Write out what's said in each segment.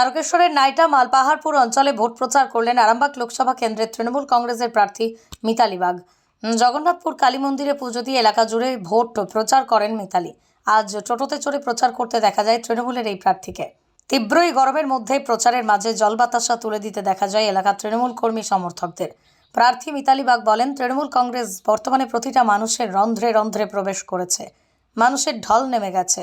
তারকেশ্বরের নাইটা মালপাহাড়পুর অঞ্চলে ভোট প্রচার করলেন আরামবাগ লোকসভা কেন্দ্রের তৃণমূল কংগ্রেসের প্রার্থী মিতালি বাগ। জগন্নাথপুর কালী মন্দিরে পুজো দিয়ে এলাকা জুড়ে ভোট প্রচার করেন মিতালি। আজ টোটোতে চড়ে প্রচার করতে দেখা যায় তৃণমূলের এই প্রার্থীকে। তীব্রই গরমের মধ্যে প্রচারের মাঝে জল বাতাসা তুলে দিতে দেখা যায় এলাকার তৃণমূল কর্মী সমর্থকদের। প্রার্থী মিতালি বাগ বলেন, তৃণমূল কংগ্রেস বর্তমানে প্রতিটা মানুষের রন্ধ্রে রন্ধ্রে প্রবেশ করেছে। মানুষের ঢল নেমে গেছে।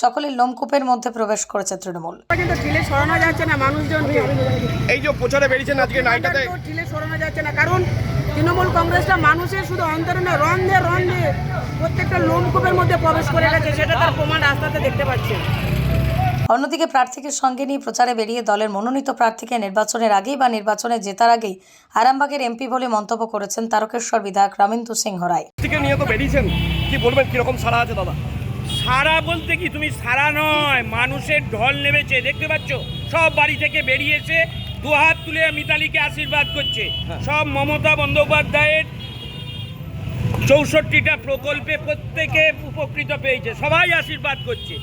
সকলের লোমকূপের মধ্যে প্রবেশ করেছে তৃণমূল। কিন্তু ঠেলে সরানো যাচ্ছে না মানুষজনকে এই যে প্রচারে বেরিয়েছেন আজকে নাইটাতে তো সরানো যাচ্ছে না কারণ তৃণমূল কংগ্রেসটা মানুষের শুধু অন্তরে না রন্ধে রন্ধে প্রত্যেকটা লোমকূপের মধ্যে প্রবেশ করে গেছে সেটা তার প্রমাণ রাস্তাতে দেখতে পাচ্ছেন অন্যদিকে প্রার্থীকে সঙ্গে নিয়ে প্রচারে বেরিয়ে দলের মনোনীত প্রার্থীকে নির্বাচনের আগেই বা নির্বাচনে জেতার আগেই আরামবাগের এমপি বলে মন্তব্য করেছেন তারকেশ্বর বিধায়ক রামিন্দু সিংহ রায়। নিয়ে তো বেরিয়েছেন। কি বলবেন? কীরকম সারা আছে দাদা? সারা বলতে কি? তুমি সারা নয় মানুষের ঢল নেমেছে দেখতে পাচ্ছ? সব বাড়ি থেকে বেরিয়েছে দু হাত তুলে মিতালিকে আশীর্বাদ করছে। সব মমতা বন্দ্যোপাধ্যায়ের চৌষট্টিটা প্রকল্পে প্রত্যেকে উপকৃত পেয়েছে সবাই আশীর্বাদ করছে।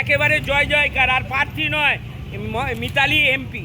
একেবারে জয় জয়কার আর প্রার্থী নয় মিতালি এমপি।